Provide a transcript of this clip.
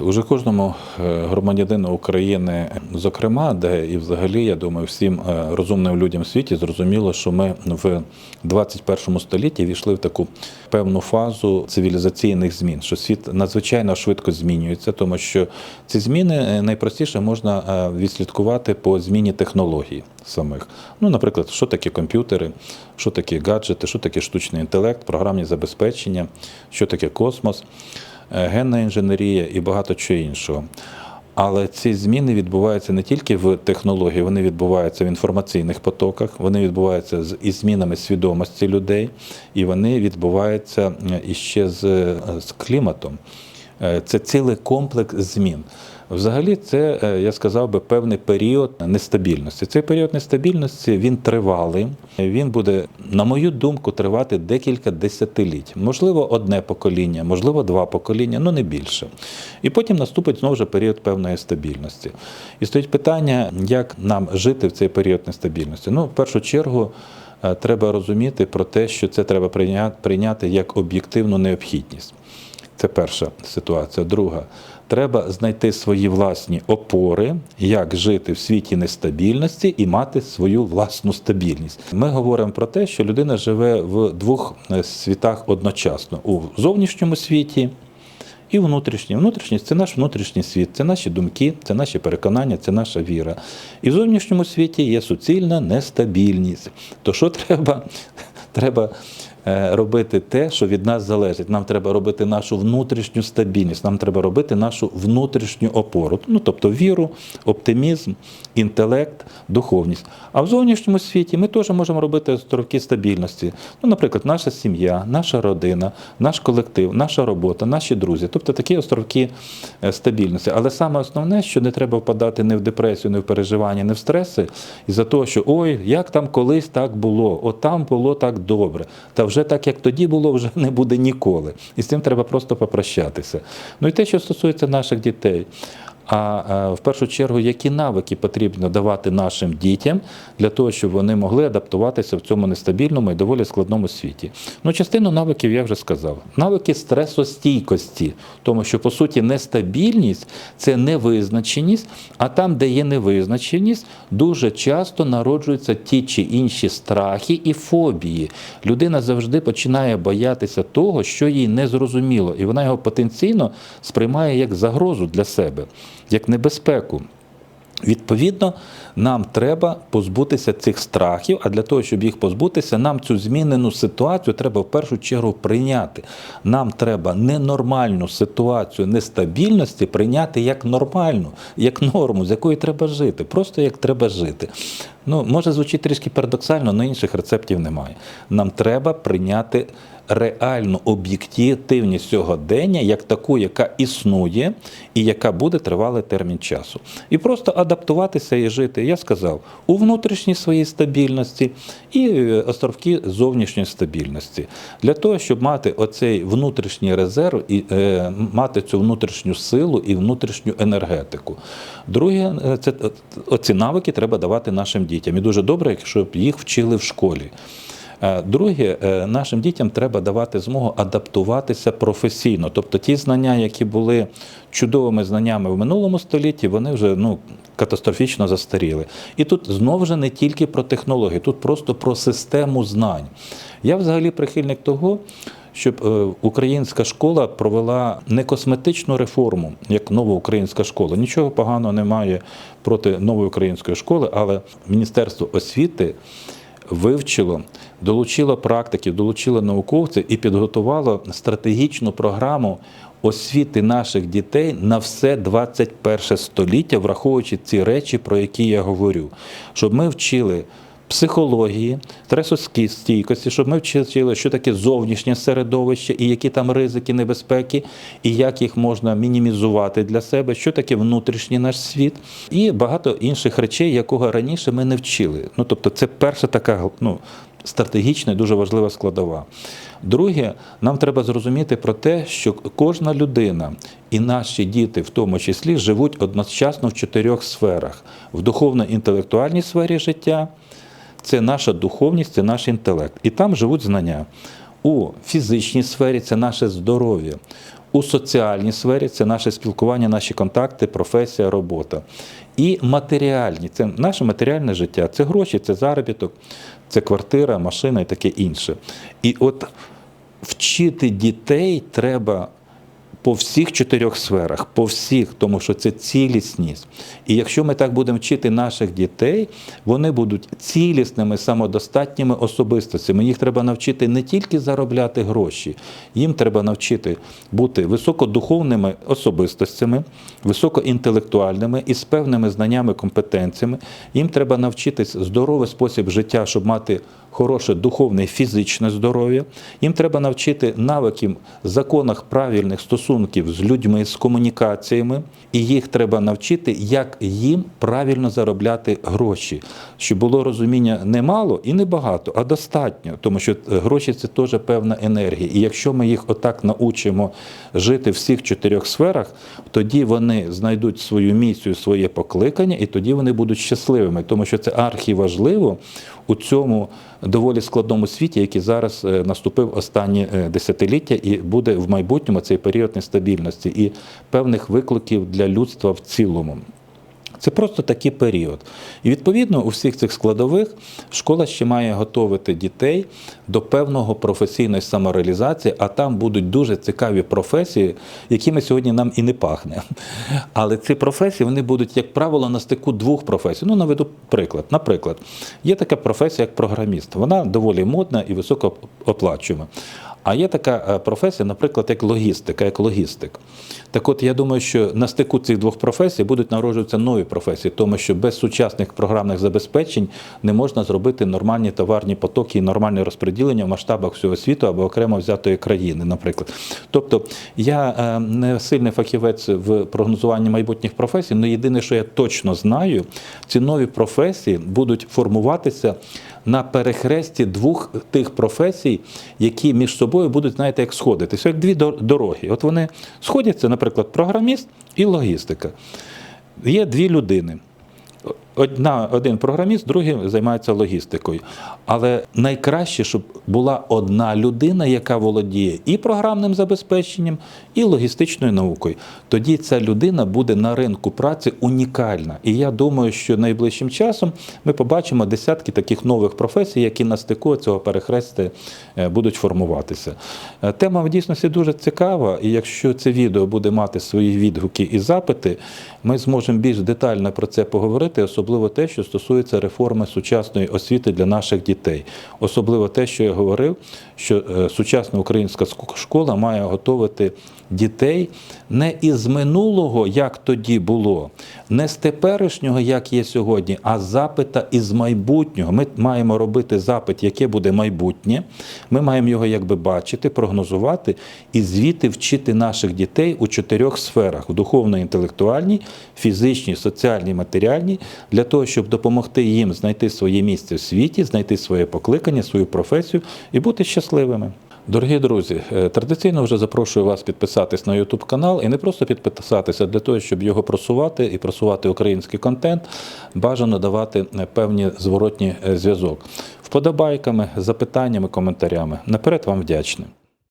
уже кожному е, громадянину України, зокрема, де і взагалі, я думаю, всім е, розумним людям в світі зрозуміло, що ми в 21 столітті війшли в таку певну фазу цивілізаційних змін, що світ надзвичайно швидко змінюється, тому що ці зміни е, найпростіше можна відслідкувати по зміні технологій самих. Ну, наприклад, що таке комп'ютери, що таке гаджети, що таке штучний інтелект, програмні забезпечення, що таке космос, генна інженерія і багато чого іншого. Але ці зміни відбуваються не тільки в технології, вони відбуваються в інформаційних потоках, вони відбуваються з із змінами свідомості людей, і вони відбуваються е, іще з, е, з кліматом. Е, Це цілий комплекс змін. Взагалі, це е, я сказав би певний період нестабільності. Цей період нестабільності він тривалий. Він буде, на мою думку, тривати декілька десятиліть. Можливо, одне покоління, можливо, два покоління, ну не більше. І потім наступить знову ж період певної стабільності. І стоїть питання, як нам жити в цей період нестабільності. Ну, в першу чергу. е, Треба розуміти про те, що це треба прийняти, прийняти як об'єктивну необхідність. Це перша ситуація. Друга, треба знайти свої власні опори, як жити в світі нестабільності і мати свою власну стабільність. Ми говоримо про те, що людина живе в двох е, світах одночасно: у зовнішньому світі. І внутрішній. Внутрішній це наш внутрішній світ, це наші думки, це наші переконання, це наша віра. І в зовнішньому світі є суцільна нестабільність. То що треба? Треба робити те, що від нас залежить. Нам треба робити нашу внутрішню стабільність, нам треба робити нашу внутрішню опору. Ну, тобто віру, оптимізм, інтелект, духовність. А в зовнішньому світі ми теж можемо робити островки стабільності. Ну, наприклад, наша сім'я, наша родина, наш колектив, наша робота, наші друзі. Тобто такі островки е, стабільності. Але саме основне, що не треба впадати не в депресію, не в переживання, не в стреси, із-за того, що ой, як там колись так було, от там було так добре. Та вже так, як тоді було, вже не буде ніколи. І з цим треба просто попрощатися. Ну і те, що стосується наших дітей. А е, в першу чергу, які навики потрібно давати нашим дітям для того, щоб вони могли адаптуватися в цьому нестабільному і доволі складному світі? Ну, частину навиків я вже сказав. Навики стресостійкості, тому що по суті нестабільність це невизначеність, а там, де є невизначеність, дуже часто народжуються ті чи інші страхи і фобії. Людина завжди починає боятися того, що їй не зрозуміло, і вона його потенційно сприймає як загрозу для себе, як небезпеку. Відповідно, нам треба позбутися цих страхів, а для того, щоб їх позбутися, нам цю змінену ситуацію треба в першу чергу прийняти. Нам треба ненормальну ситуацію нестабільності прийняти як нормальну, як норму, з якою треба жити, просто як треба жити. Ну, може звучить трішки парадоксально, але інших рецептів немає. Нам треба прийняти реальну об'єктивність сьогодення як таку, яка існує і яка буде тривалий термін часу. І просто адаптуватися і жити. Я сказав, у внутрішній своїй стабільності і е, островки зовнішньої стабільності. Для того, щоб мати оцей внутрішній резерв і е, мати цю внутрішню силу і внутрішню енергетику. Друге, е, це е, оці навики треба давати нашим дітям. І дуже добре, якщо б їх вчили в школі. Е, Друге, е, нашим дітям треба давати змогу адаптуватися професійно. Тобто ті знання, які були чудовими знаннями в минулому столітті, вони вже ну, катастрофічно застаріли. І тут знову ж не тільки про технології, тут просто про систему знань. Я взагалі прихильник того, щоб е, українська школа провела не косметичну реформу, як нова українська школа. Нічого поганого немає проти нової української школи, але Міністерство освіти вивчило, долучило практиків, долучило науковців і підготувало стратегічну програму освіти наших дітей на все 21 століття, враховуючи ці речі, про які я говорю, щоб ми вчили. Психології, стресостійкості, щоб ми вчили, що таке зовнішнє середовище, і які там ризики, небезпеки, і як їх можна мінімізувати для себе, що таке внутрішній наш світ, і багато інших речей, якого раніше ми не вчили. Ну тобто, це перша така ну, стратегічна і дуже важлива складова. Друге, нам треба зрозуміти про те, що кожна людина і наші діти, в тому числі, живуть одночасно в чотирьох сферах: в духовно-інтелектуальній сфері життя. Це наша духовність, це наш інтелект. І там живуть знання. У фізичній сфері це наше здоров'я, у соціальній сфері це наше спілкування, наші контакти, професія, робота. І матеріальні це наше матеріальне життя, це гроші, це заробіток, це квартира, машина і таке інше. І от вчити дітей треба по всіх чотирьох сферах, по всіх, тому що це цілісність. І якщо ми так будемо вчити наших дітей, вони будуть цілісними, самодостатніми особистостями. Їх треба навчити не тільки заробляти гроші, їм треба навчити бути високодуховними особистостями, високоінтелектуальними і з певними знаннями, компетенціями. Їм треба навчитись здоровий спосіб життя, щоб мати хороше духовне і фізичне здоров'я. Їм треба навчити навиків, законах правильних стосунків з людьми, з комунікаціями, і їх треба навчити, як їм правильно заробляти гроші, щоб було розуміння не мало і не багато, а достатньо, тому що е, гроші це теж певна енергія. І якщо ми їх отак научимо жити в всіх чотирьох сферах, тоді вони знайдуть свою місію, своє покликання, і тоді вони будуть щасливими, тому що це архіважливо у цьому доволі складному світі, який зараз е, наступив останні е, десятиліття, і буде в майбутньому цей період нестабільності і певних викликів для людства в цілому. Це просто такий період. І відповідно у всіх цих складових школа ще має готувати дітей до певного професійної самореалізації, а там будуть дуже цікаві професії, якими сьогодні нам і не пахне. Але ці професії вони будуть, як правило, на стику двох професій. Ну, наведу приклад. Наприклад, є така професія, як програміст. Вона доволі модна і високо оплачуєма. А є така е, професія, наприклад, як логістика, як логістик. Так от я думаю, що на стику цих двох професій будуть народжуватися нові професії, тому що без сучасних програмних забезпечень не можна зробити нормальні товарні потоки і нормальне розподілення в масштабах всього світу або окремо взятої країни, наприклад. Тобто я е, не сильний фахівець в прогнозуванні майбутніх професій, але єдине, що я точно знаю, ці нові професії будуть формуватися на перехресті двох тих професій, які між собою будуть, знаєте, як сходитися, як дві дороги. От вони сходяться, наприклад, програміст і логістика. Є дві людини. Одна, один програміст, другий займається логістикою. Але найкраще, щоб була одна людина, яка володіє і програмним забезпеченням, і логістичною наукою. Тоді ця людина буде на ринку праці унікальна. І я думаю, що найближчим часом ми побачимо десятки таких нових професій, які на стику цього перехрестя е, будуть формуватися. Е, Тема в дійсності дуже цікава, і якщо це відео буде мати свої відгуки і запити, ми зможемо більш детально про це поговорити, особливо те, що стосується реформи сучасної освіти для наших дітей. Особливо те, що я говорив, що е, сучасна українська школа має готувати дітей не із минулого, як тоді було, не з теперішнього, як є сьогодні, а з запита із майбутнього. Ми маємо робити запит, яке буде майбутнє. Ми маємо його якби бачити, прогнозувати і звідти вчити наших дітей у чотирьох сферах: в духовно-інтелектуальній, фізичній, соціальній, матеріальній, для того, щоб допомогти їм знайти своє місце в світі, знайти своє покликання, свою професію і бути щасливими. Дорогі друзі, е, традиційно вже запрошую вас підписатись на YouTube канал і не просто підписатися для того, щоб його просувати і просувати український контент, бажано давати е, певні зворотні е, зв'язок. Вподобайками, запитаннями, коментарями. Наперед вам вдячний.